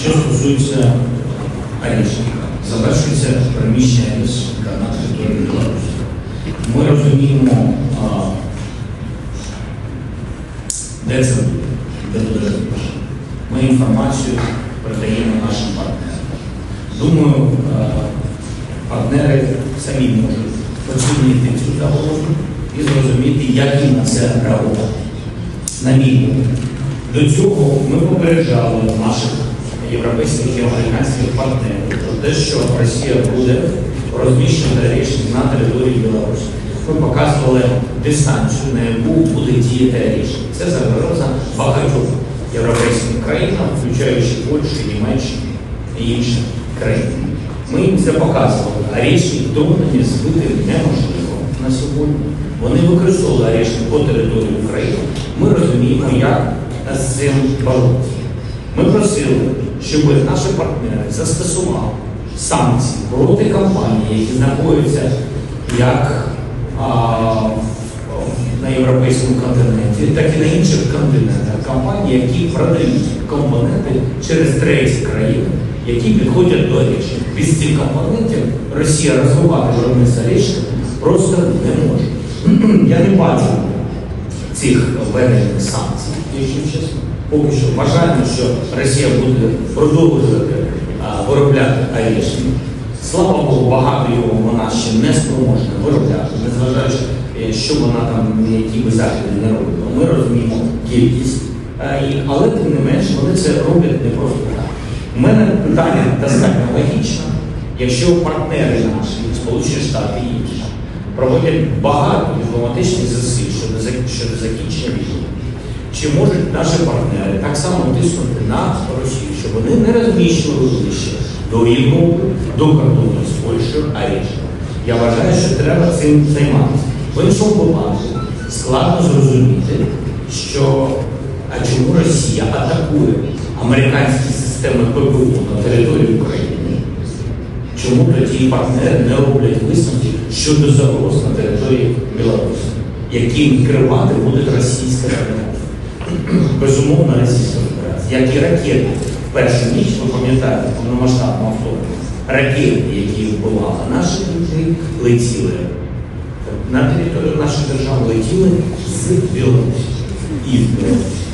Що стосується Арішника, завершується приміщення Арішника на території Білорусі. Ми розуміємо, а, де це буде, де буде. Ми інформацію передаємо нашим партнерам. Думаю, а, партнери самі можуть оцінити цю загрозу і зрозуміти, як їм на це реагувати. На мій. До цього ми попереджали наших європейських і американських партнерів про те, що Росія буде розміщена рішення на території Білорусі. Ми показували дистанцію, на яку буде діяти рішення. Це загроза багатьох європейським країнам, включаючи Польщу, Німеччину і інші країни. Ми їм це показували. а Арішні вторгнення збити неможливо на сьогодні. Вони використовували арішні по території України. Ми розуміємо, як з цим боротися. Ми просили, щоб наші партнери застосували санкції проти компаній, які знаходяться як а, на європейському континенті, так і на інших континентах. Компанії, які продають компоненти через треті країни, які підходять до рішень. Без цих компонентів Росія розвивати виробництво рішень просто не може. Я не бачу цих введених санкцій, якщо чесно. Поки що вважаємо, що Росія буде продовжувати а, виробляти арешні. Слава Богу, багато його вона ще не спроможна виробляти, незважаючи, е, що вона там які би заходи не робила. Ми розуміємо кількість, Е, але тим не менш вони це роблять не просто так. У мене питання достатньо логічне. Якщо партнери наші, Сполучені Штати і інші, проводять багато дипломатичних зусиль щодо закінчення війни, чи можуть наші партнери так само тиснути на Росію, щоб вони не розміщували ближче до Європи, до кордону з Польщею, а інше? Я вважаю, що треба цим займатися. В іншому випадку складно зрозуміти, що а чому Росія атакує американські системи ППО на території України? Чому тоді партнери не роблять висновки щодо загроз на території Білорусі, які відкривати буде Російська Федерація? Безумовно, Російська Федерація, як і ракети. В першу ніч, ви пам'ятаєте, повномасштабного вторгнення, ракети, які вбивали наші людей, летіли на територію нашої держави, летіли з Білорусі і в Білорусі.